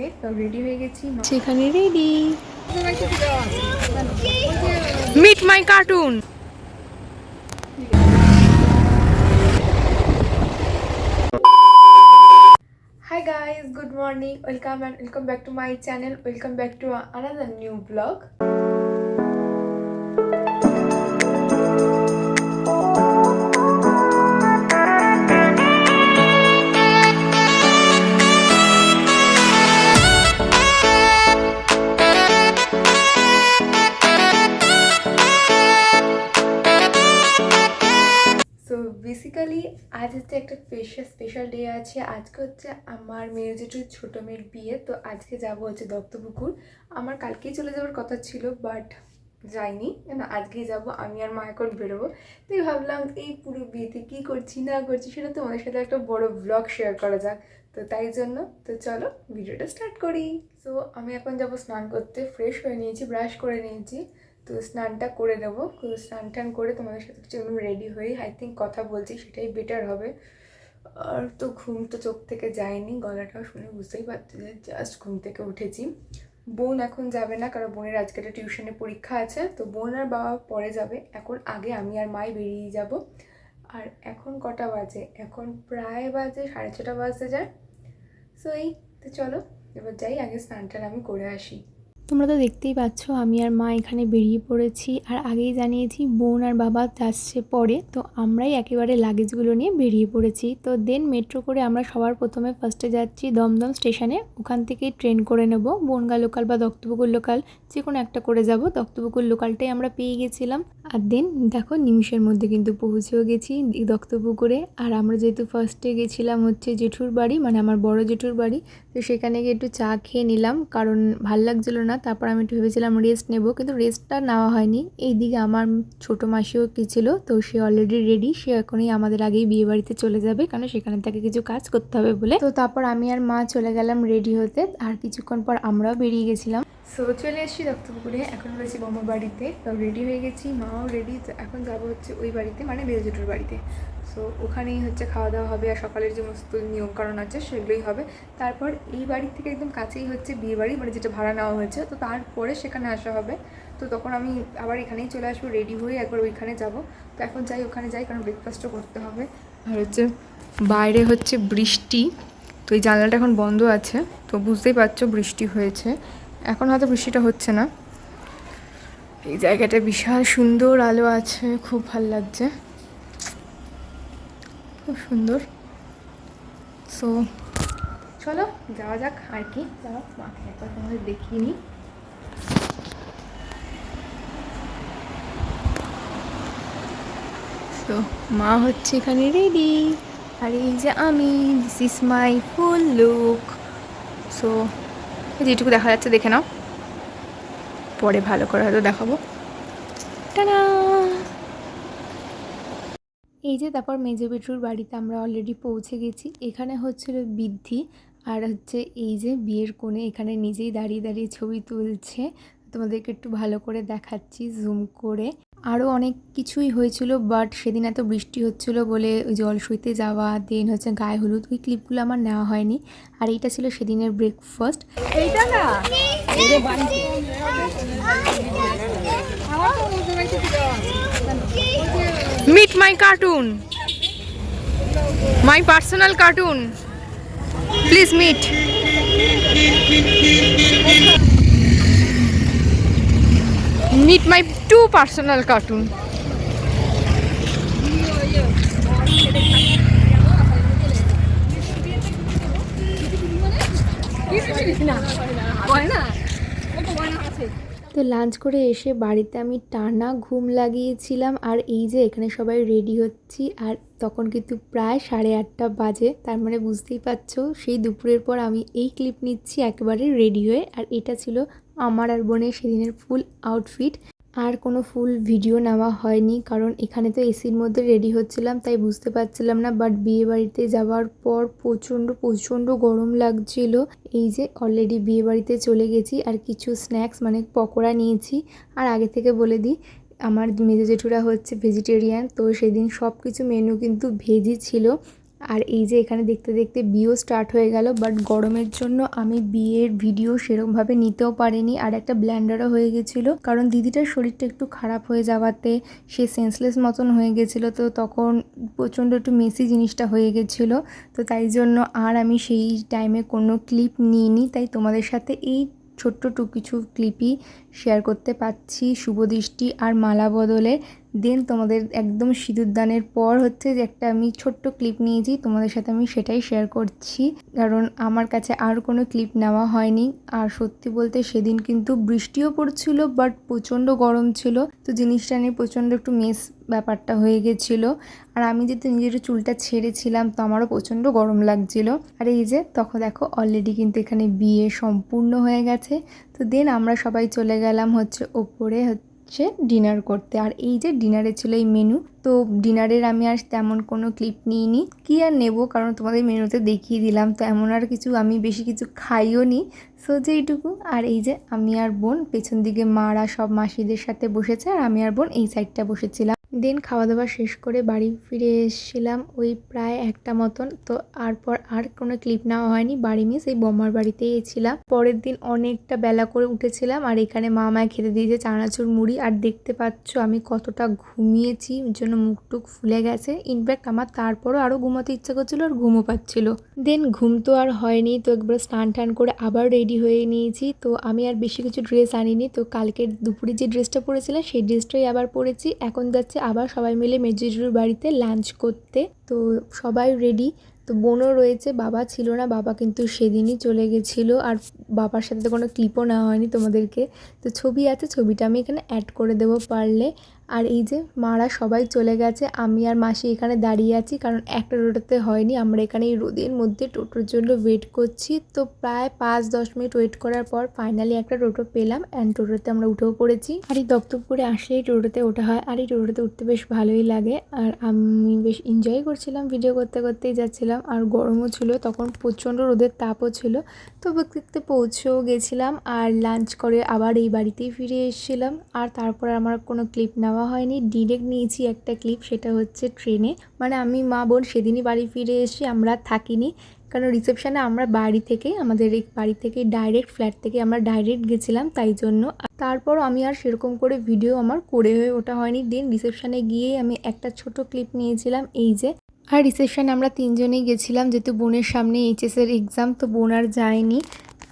বাড়িতে তো রেডি হয়ে গেছি সেখানে ready meet my cartoon Hi guys, good morning. Welcome and welcome back to my channel Welcome back to another new vlog. একটা special special day আছে। আজকে হচ্ছে আমার মেয়ের যেটু ছোটো মেয়ের বিয়ে, তো আজকে যাব হচ্ছে দত্তপুকুর। আমার কালকেই চলে যাওয়ার কথা ছিল বাট যাইনি। কেন? আজকেই যাব, আমি আর মা এখন বেরোবো। তাই ভাবলাম, এই পুরো বিয়েতে কী করছি, না করছি, সেটা তো তোমাদের সাথে একটা বড় ব্লগ শেয়ার করা যাক। তো তাই জন্য, তো চলো ভিডিওটা স্টার্ট করি। সো আমি এখন যাব স্নান করতে ফ্রেশ হয়ে নিয়েছি ব্রাশ করে নিয়েছি। তো স্নানটা করে নেব। স্নান টান করে তোমাদের সাথে কিছু রেডি হয়ে আই থিঙ্ক কথা বলছি, সেটাই বেটার হবে। আর তো ঘুম তো চোখ থেকে যায়নি, গলাটাও শুনে বুঝতেই পারছি যে জাস্ট ঘুম থেকে উঠেছি। বোন এখন যাবে না, কারণ বোনের আজকে একটা টিউশনে পরীক্ষা আছে, তো বোন আর বাবা পরে যাবে। এখন আগে আমি আর মাই বেরিয়ে যাব। আর এখন কটা বাজে? এখন প্রায় বাজে সাড়ে ছটা বাজতে যায়। সো এই, তো চলো, এবার যাই, আগে স্নান টান আমি করে আসি। তোমরা তো দেখতেই পাচ্ছ, আমি আর মা এখানে বেরিয়ে পড়েছি। আর আগেই জানিয়েছি, বোন আর বাবা যাচ্ছে পরে। তো আমরাই একেবারে লাগেজগুলো নিয়ে বেরিয়ে পড়েছি। তো দেন মেট্রো করে আমরা সবার প্রথমে ফার্স্টে যাচ্ছি দমদম স্টেশনে ওখান থেকেই ট্রেন করে নেব। বনগা লোকাল বা দত্তপুকুর লোকাল যে কোনো একটা করে যাব। দত্তপুকুর লোকালটাই আমরা পেয়ে গেছিলাম। আর দেন দেখো নিমিষের মধ্যে কিন্তু পৌঁছেও গেছি এই দত্তপুকুরে। আর আমরা যেহেতু ফার্স্টে গেছিলাম হচ্ছে জেঠুর বাড়ি মানে আমার বড় জেঠুর বাড়ি, তো সেখানে গিয়ে একটু চা খেয়ে নিলাম। কারণ ভালো লাগছিল না তারপর আমি একটু ভেবেছিলাম রেস্ট নেব, কিন্তু রেস্টটা নেওয়া হয়নি। এইদিকে আমার ছোটো মাসিও কি ছিল, তো সে অলরেডি রেডি সে এখনই আমাদের আগেই বিয়ে বাড়িতে চলে যাবে কারণ সেখানে তাকে কিছু কাজ করতে হবে বলে। তো তারপর আমি আর মা চলে গেলাম রেডি হতে, আর কিছুক্ষণ পর আমরাও বেরিয়ে গেছিলাম। সো চলে এসেছি দত্তপুকুরে এখন রয়েছি মামার বাড়িতে। তো রেডি হয়ে গেছি, মাও রেডি তো এখন যাব হচ্ছে ওই বাড়িতে মানে বেজুটোর বাড়িতে। সো ওখানেই হচ্ছে খাওয়া দাওয়া হবে আর সকালের যে সমস্ত নিয়মকানুন আছে, সেগুলোই হবে। তারপর এই বাড়ি থেকে একদম কাছেই হচ্ছে বিয়ে বাড়ি মানে যেটা ভাড়া নেওয়া হয়েছে। তো তারপরে সেখানে আসা হবে। তো তখন আমি আবার এখানেই চলে আসব রেডি হয়ে একবার ওইখানে যাব। তো এখন যাই, ওখানে যাই, কারণ ব্রেকফাস্টও করতে হবে। আর হচ্ছে বাইরে হচ্ছে বৃষ্টি। তো এই জানলাটা এখন বন্ধ আছে। তো বুঝতেই পারছ বৃষ্টি হয়েছে। এখন হয়তো বৃষ্টিটা হচ্ছে না। এই জায়গাটা বিশাল সুন্দর আলো আছে, খুব ভালো লাগছে। খুব সুন্দর। সো চলো, যাওয়া যাক আর কি। যাও, মাকে একবার তোমাদের দেখিয়ে নিই। তো মা হচ্ছে এখানে রেডি আর এই যে আমি this is my full look so যেটুকু দেখা যাচ্ছে, দেখে নাও। পরে ভালো করে হয়তো দেখাবো। এই যে তারপর মেজো বেটুর বাড়িতে আমরা অলরেডি পৌঁছে গেছি। এখানে হচ্ছিল বৃদ্ধি। আর হচ্ছে এই যে বিয়ের কোণে এখানে নিজেই দাঁড়িয়ে দাঁড়িয়ে ছবি তুলছে। তোমাদেরকে একটু ভালো করে দেখাচ্ছি জুম করে। আরও অনেক কিছুই হয়েছিল বাট সেদিন এত বৃষ্টি হচ্ছিল বলে জল সইতে যাওয়া দেন হচ্ছে গায়ে হলুদ ওই ক্লিপগুলো আমার নেওয়া হয়নি। আর এইটা ছিল সেদিনের breakfast meet my cartoon my personal cartoon please meet meet my two personal cartoon তো লাঞ্চ করে এসে বাড়িতে আমি টানা ঘুম লাগিয়েছিলাম আর এই যে এখানে সবাই রেডি হচ্ছি আর তখন কিন্তু প্রায় সাড়ে আটটা বাজে, তার মানে বুঝতেই পারছ, সেই দুপুরের পর আমি এই ক্লিপ নিচ্ছি একেবারে রেডি হয়ে। আর এটা ছিল আমার আর বোনের সেদিনের ফুল আউটফিট আর কোনো ফুল ভিডিও নেওয়া হয়নি, কারণ এখানে তো এসির মধ্যে রেডি হচ্ছিলাম, তাই বুঝতে পারছিলাম না। বাট বিয়ে বাড়িতে যাওয়ার পর প্রচণ্ড প্রচণ্ড গরম লাগছিল। এই যে অলরেডি বিয়ে বাড়িতে চলে গেছি আর কিছু স্ন্যাক্স মানে পকোড়া নিয়েছি। আর আগে থেকে বলে দিই, আমার মেজো জেঠুরা হচ্ছে ভেজিটেরিয়ান তো সেদিন সব কিছু মেনু কিন্তু ভেজই ছিল। আর এই যে এখানে দেখতে দেখতে বিয়েও স্টার্ট হয়ে গেল বাট গরমের জন্য আমি বিয়ের ভিডিও সেরকমভাবে নিতেও পারিনি। আর একটা ব্ল্যান্ডারও হয়ে গেছিল, কারণ দিদিটার শরীরটা একটু খারাপ হয়ে যাওয়াতে সে সেন্সলেস মতন হয়ে গেছিল, তো তখন প্রচণ্ড একটু মেসি জিনিসটা হয়ে গেছিল। তো তাই জন্য আর আমি সেই টাইমে কোনো ক্লিপ নিইনি। তাই তোমাদের সাথে এই ছোট্ট টু কিছু ক্লিপই শেয়ার করতে পাচ্ছি। শুভদৃষ্টি আর মালা বদলে। দেন তোমাদের একদম সিঁদুরদানের পর হচ্ছে যে একটা আমি ছোট্ট ক্লিপ নিয়েছি, তোমাদের সাথে আমি সেটাই শেয়ার করছি। কারণ আমার কাছে আর কোনো ক্লিপ নেওয়া হয়নি। আর সত্যি বলতে সেদিন কিন্তু বৃষ্টিও পড়ছিল বাট প্রচণ্ড গরম ছিল। তো জিনিসটা নিয়ে প্রচণ্ড একটু মেস ব্যাপারটা হয়ে গেছিল। আর আমি যেহেতু নিজের চুলটা ছেড়েছিলাম, তো আমারও প্রচণ্ড গরম লাগছিল। আর এই যে, তখন দেখো অলরেডি কিন্তু এখানে বিয়ে সম্পূর্ণ হয়ে গেছে। তো দেন আমরা সবাই চলে গেলাম হচ্ছে ওপরে হচ্ছে ডিনার করতে। আর এই যে ডিনারে ছিল এই মেনু তো ডিনারের আমি আর তেমন কোনো ক্লিপ নিইনি। কি আর নেব? কারণ তোমাদের মেনুতে দেখিয়ে দিলাম, তো এমন আর কিছু আমি বেশি কিছু খাইও নি। সো যে এইটুকু। আর এই যে আমি আর বোন, পেছন দিকে মারা সব মাসিদের সাথে বসেছে, আর আমি আর বোন এই সাইডটা বসেছিলাম। দেন খাওয়া দাওয়া শেষ করে বাড়ি ফিরে এসেছিলাম ওই প্রায় একটা মতন। তো তারপর আর কোনো ক্লিপ নেওয়া হয়নি। বাড়ি মিস এই বম্মার বাড়িতেই ছিলাম। পরের দিন অনেকটা বেলা করে উঠেছিলাম আর এখানে মা মায় খেতে দিয়েছে চানাচুর মুড়ি। আর দেখতে পাচ্ছ আমি কতটা ঘুমিয়েছি জন্য মুখ টুক ফুলে গেছে। ইনফ্যাক্ট আমার তারপরও আরও ঘুমাতে ইচ্ছা করছিল আর ঘুমও পাচ্ছিল। দেন ঘুম তো আর হয়নি, তো একবার স্নান টান করে আবার রেডি হয়ে নিয়েছি। তো আমি আর বেশি কিছু ড্রেস আনিনি। তো কালকের দুপুরে যে ড্রেসটা পরেছিলাম, সেই ড্রেসটাই আবার পরেছি। এখন যাচ্ছে আবার সবাই মিলে মেজিজুর বাড়িতে লাঞ্চ করতে। তো সবাই রেডি তো বোনও রয়েছে, বাবা ছিল না, বাবা কিন্তু সেদিনই চলে গেছিল। আর বাবার সাথে তো কোনো ক্লিপও নেওয়া হয়নি তোমাদেরকে। তো ছবি আছে, ছবিটা আমি এখানে অ্যাড করে দেবো পারলে। আর এই যে মারা সবাই চলে গেছে, আমি আর মাসি এখানে দাঁড়িয়ে আছি, কারণ একটা টোটোতে হয়নি। আমরা এখানে এই রোদের মধ্যে টোটোর জন্য ওয়েট করছি। তো প্রায় পাঁচ দশ মিনিট ওয়েট করার পর ফাইনালি একটা টোটো পেলাম অ্যান্ড টোটোতে আমরা উঠেও পড়েছি। আর এই দপ্তরপুরে এই টোটোতে ওঠা হয়। আর এই টোটোতে উঠতে বেশ ভালোই লাগে। আর আমি বেশ এনজয় করছিলাম ভিডিও করতে করতেই যাচ্ছিলাম। আর গরমও ছিল, তখন প্রচণ্ড রোদের তাপও ছিল। তো দেখতে পৌঁছেও গেছিলাম। আর লাঞ্চ করে আবার এই বাড়িতেই ফিরে এসেছিলাম। আর তারপর আমার কোনো ক্লিপ নেওয়া হয়নি। ডিরেক্ট নিয়েছি একটা ক্লিপ সেটা হচ্ছে ট্রেনে মানে আমি মা বোন সেদিনই বাড়ি ফিরে এসে আমরা থাকিনি। কারণ রিসেপশানে আমরা বাড়ি থেকে, আমাদের এই বাড়ি থেকে ডাইরেক্ট ফ্ল্যাট থেকে আমরা ডাইরেক্ট গেছিলাম, তাই জন্য। তারপর আমি আর সেরকম করে ভিডিও আমার করে হয়ে ওঠা হয়নি। দেন রিসেপশানে গিয়ে আমি একটা ছোট ক্লিপ নিয়েছিলাম, এই যে। আর রিসেপশানে আমরা তিনজনেই গেছিলাম, যেহেতু বোনের সামনে এইচএসের এক্সাম তো বোন আর যায়নি।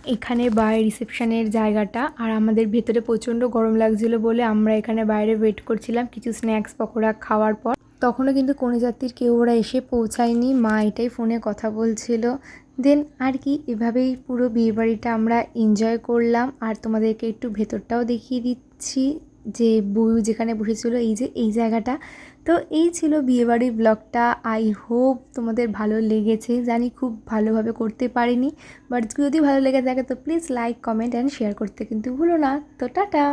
এখানে বাইরে রিসেপশানের জায়গাটা। আর আমাদের ভেতরে প্রচণ্ড গরম লাগছিল বলে আমরা এখানে বাইরে ওয়েট করছিলাম কিছু স্ন্যাক্স পকোড়া খাওয়ার পর। তখনও কিন্তু কোনো জাতির কেউ ওরা এসে পৌঁছায়নি। মা এটাই ফোনে কথা বলছিল। দেন আর কি, এভাবেই পুরো বিয়েবাড়িটা আমরা এনজয় করলাম। আর তোমাদেরকে একটু ভেতরটাও দেখিয়ে দিচ্ছি। যে বউ যেখানে বসেছিল, এই যে, এই জায়গাটা। তো এই ছিল বিয়েবাড়ির ব্লগটা। আই হোপ তোমাদের ভালো লেগেছে। জানি খুব ভালোভাবে করতে পারিনি, বাট যদি ভালো লেগে থাকে, তো please like, comment, and share করতে কিন্তু ভুলো না। তো টাটা!